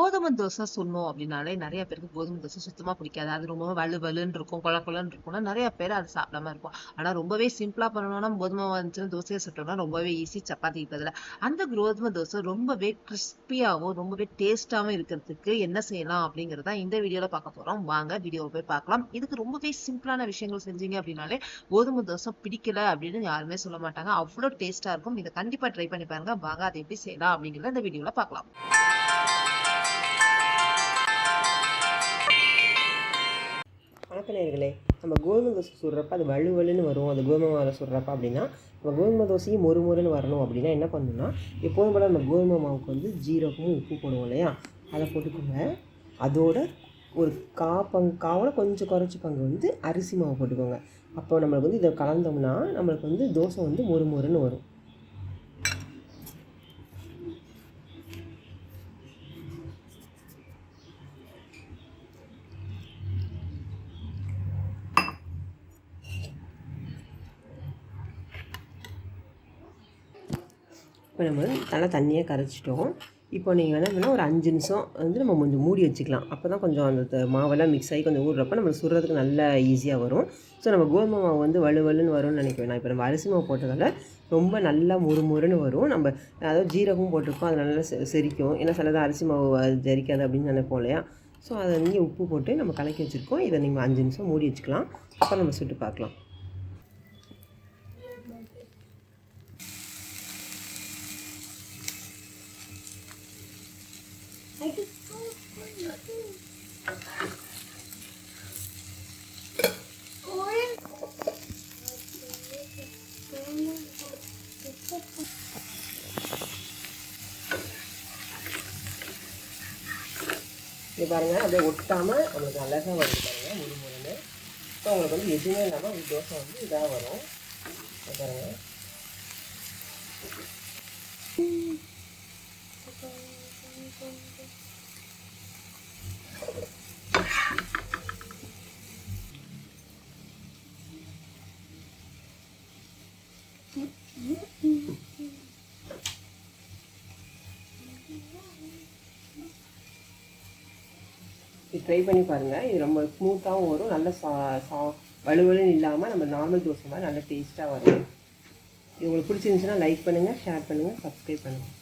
கோதுமை தோசை சொன்னோம் அப்படின்னாலே நிறைய பேருக்கு கோதுமை தோசை சுத்தமா பிடிக்காது. அது ரொம்ப வலு வலுன்னு இருக்கும் கொல கொலன்னு இருக்கும்னா நிறைய பேர் அது சாப்பிடாம இருக்கும் ஆனா ரொம்பவே சிம்பிளா பண்ணணும்னா கோதுமை வந்துச்சுன்னா தோசையை சுட்டோம்னா ரொம்பவே ஈஸி சப்பாத்தி பதில. அந்த கோதுமை தோசை ரொம்பவே கிறிஸ்பியாவும் ரொம்பவே டேஸ்டாவும் இருக்கிறதுக்கு என்ன செய்யலாம் அப்படிங்கறத இந்த வீடியோல பார்க்க போறோம். வாங்க வீடியோவை போய் பார்க்கலாம். இதுக்கு ரொம்பவே சிம்பிளான விஷயங்கள் செஞ்சீங்க அப்படின்னாலே கோதுமை தோசை பிடிக்கல அப்படின்னு யாருமே சொல்ல மாட்டாங்க. அவ்வளவு டேஸ்டா இருக்கும். இதை கண்டிப்பா ட்ரை பண்ணி பாருங்க. வாங்க அதை எப்படி செய்யலாம் அப்படிங்கறத இந்த வீடியோல பார்க்கலாம். வணக்க நம்ம கோதுமை தோசை சுடுறப்ப அது வலு வலுன்னு வரும். அது கோதுமை மாவில் சுடுறப்ப அப்படின்னா நம்ம கோதுமை தோசையும் மொறு மொறுன்னு வரணும் அப்படின்னா என்ன பண்ணணும்னா எப்போதும் போல நம்ம கோதுமை மாவுக்கு வந்து ஜீரகமும் உப்பு போடுவோம் இல்லையா? அதை போட்டுக்கோங்க. அதோட ஒரு கா பங்கு காவோட கொஞ்சம் குறைச்சி பங்கு வந்து அரிசி மாவு போட்டுக்கோங்க. அப்போ நம்மளுக்கு வந்து இதை கலந்தோம்னா நம்மளுக்கு வந்து தோசை வந்து மொறு மொறுன்னு வரும். இப்போ நம்ம நல்லா தண்ணியாக கரைச்சிட்டோம். இப்போ நீங்கள் வேணால் ஒரு அஞ்சு நிமிஷம் வந்து நம்ம கொஞ்சம் மூடி வச்சுக்கலாம். அப்போ தான் கொஞ்சம் அந்த மாவெல்லாம் மிக்ஸ் ஆகி கொஞ்சம் ஊடுறப்ப நம்ம சுடுறதுக்கு நல்லா ஈஸியாக வரும். ஸோ நம்ம கோதுமை மாவு வந்து வலுவலுன்னு வரும்னு நினைக்க வேணாம். இப்போ நம்ம அரிசி மாவு போட்டதால் ரொம்ப நல்லா முறுமுறுன்னு வரும். நம்ம அதாவது ஜீரகமும் போட்டிருக்கோம். அது நல்லா செரிக்கும். ஏன்னா சிலது அரிசி மாவு ஜெரிக்காது அப்படின்னு நினைப்போம் இல்லையா? ஸோ அதை நீங்கள் உப்பு போட்டு நம்ம கலக்கி வச்சுருக்கோம். இதை நீங்கள் அஞ்சு நிமிஷம் மூடி வச்சுக்கலாம். அப்போ நம்ம சுட்டு பார்க்கலாம். இது பாருங்கள் அப்படியே ஒட்டாமல் உங்களுக்கு அழகாக வருது பாருங்கள் முழு முருன்னு ஸோ உங்களுக்கு வந்து எதுவுமே இல்லாமல் ஒரு தோசை வந்து இதாக வரும். இது பாருங்கள் இது ட்ரை பண்ணி பாருங்கள் இது ரொம்ப ஸ்மூத்தாகவும் வரும். நல்ல சா சா வலுவலுன்னு இல்லாமல் நம்ம நார்மல் தோசை மாதிரி நல்ல டேஸ்ட்டாக வரும். இது உங்களுக்கு பிடிச்சிருந்துச்சுன்னா லைக் பண்ணுங்கள் ஷேர் பண்ணுங்கள் சப்ஸ்கிரைப் பண்ணுங்கள்